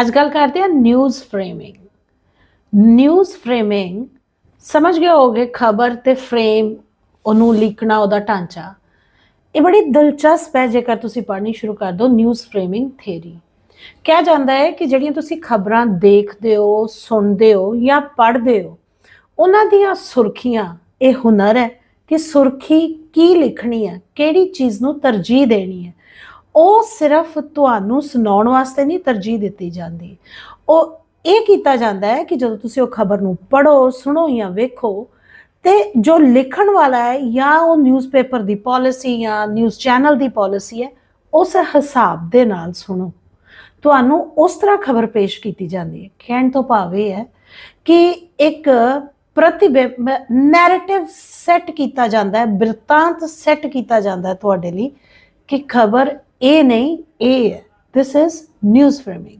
ਅੱਜ ਗੱਲ ਕਰਦੇ ਹਾਂ ਨਿਊਜ਼ ਫਰੇਮਿੰਗ ਨਿਊਜ਼ ਫਰੇਮਿੰਗ ਸਮਝ ਗਏ ਹੋਗੇ ਖਬਰ ਤੇ ਫਰੇਮ ਉਹਨੂੰ ਲਿਖਣਾ, ਉਹਦਾ ਢਾਂਚਾ। ਇਹ ਬੜੀ ਦਿਲਚਸਪ ਹੈ ਜੇਕਰ ਤੁਸੀਂ ਪੜ੍ਹਨੀ ਸ਼ੁਰੂ ਕਰ ਦਿਓ ਨਿਊਜ਼ ਫਰੇਮਿੰਗ ਥਿਊਰੀ ਕਿਹਾ ਜਾਂਦਾ ਹੈ ਕਿ ਜਿਹੜੀਆਂ ਤੁਸੀਂ ਖਬਰਾਂ ਦੇਖਦੇ ਹੋ, ਸੁਣਦੇ ਹੋ ਜਾਂ ਪੜ੍ਹਦੇ ਹੋ, ਉਹਨਾਂ ਦੀਆਂ ਸੁਰਖੀਆਂ, ਇਹ ਹੁਨਰ ਹੈ ਕਿ ਸੁਰਖੀ ਕੀ ਲਿਖਣੀ ਹੈ, ਕਿਹੜੀ ਚੀਜ਼ ਨੂੰ ਤਰਜੀਹ ਦੇਣੀ ਹੈ। ਉਹ ਸਿਰਫ ਤੁਹਾਨੂੰ ਸੁਣਾਉਣ ਵਾਸਤੇ ਨਹੀਂ ਤਰਜੀਹ ਦਿੱਤੀ ਜਾਂਦੀ। ਉਹ ਇਹ ਕੀਤਾ ਜਾਂਦਾ ਹੈ ਕਿ ਜਦੋਂ ਤੁਸੀਂ ਉਹ ਖਬਰ ਨੂੰ ਪੜ੍ਹੋ, ਸੁਣੋ ਜਾਂ ਵੇਖੋ, ਤੇ ਜੋ ਲਿਖਣ ਵਾਲਾ ਹੈ ਜਾਂ ਉਹ ਨਿਊਜ਼ਪੇਪਰ ਦੀ ਪਾਲਿਸੀ ਜਾਂ ਨਿਊਜ਼ ਚੈਨਲ ਦੀ ਪਾਲਿਸੀ ਹੈ, ਉਸ ਹਿਸਾਬ ਦੇ ਨਾਲ ਸੁਣੋ। ਤੁਹਾਨੂੰ ਉਸ ਤਰ੍ਹਾਂ ਖਬਰ ਪੇਸ਼ ਕੀਤੀ ਜਾਂਦੀ ਹੈ। ਕਹਿਣ ਤੋਂ ਭਾਵ ਇਹ ਹੈ ਕਿ ਇੱਕ ਪ੍ਰਤੀਬਿੰਬ ਨੈਰੇਟਿਵ ਸੈੱਟ ਕੀਤਾ ਜਾਂਦਾ ਹੈ, ਬਿਰਤਾਂਤ ਸੈੱਟ ਕੀਤਾ ਜਾਂਦਾ ਹੈ ਤੁਹਾਡੇ ਲਈ ਕਿ ਖਬਰ ਇਹ ਨਹੀਂ ਇਹ ਹੈ ਥਿਸ ਇਜ਼ ਨਿਊਜ਼ ਫਰੇਮਿੰਗ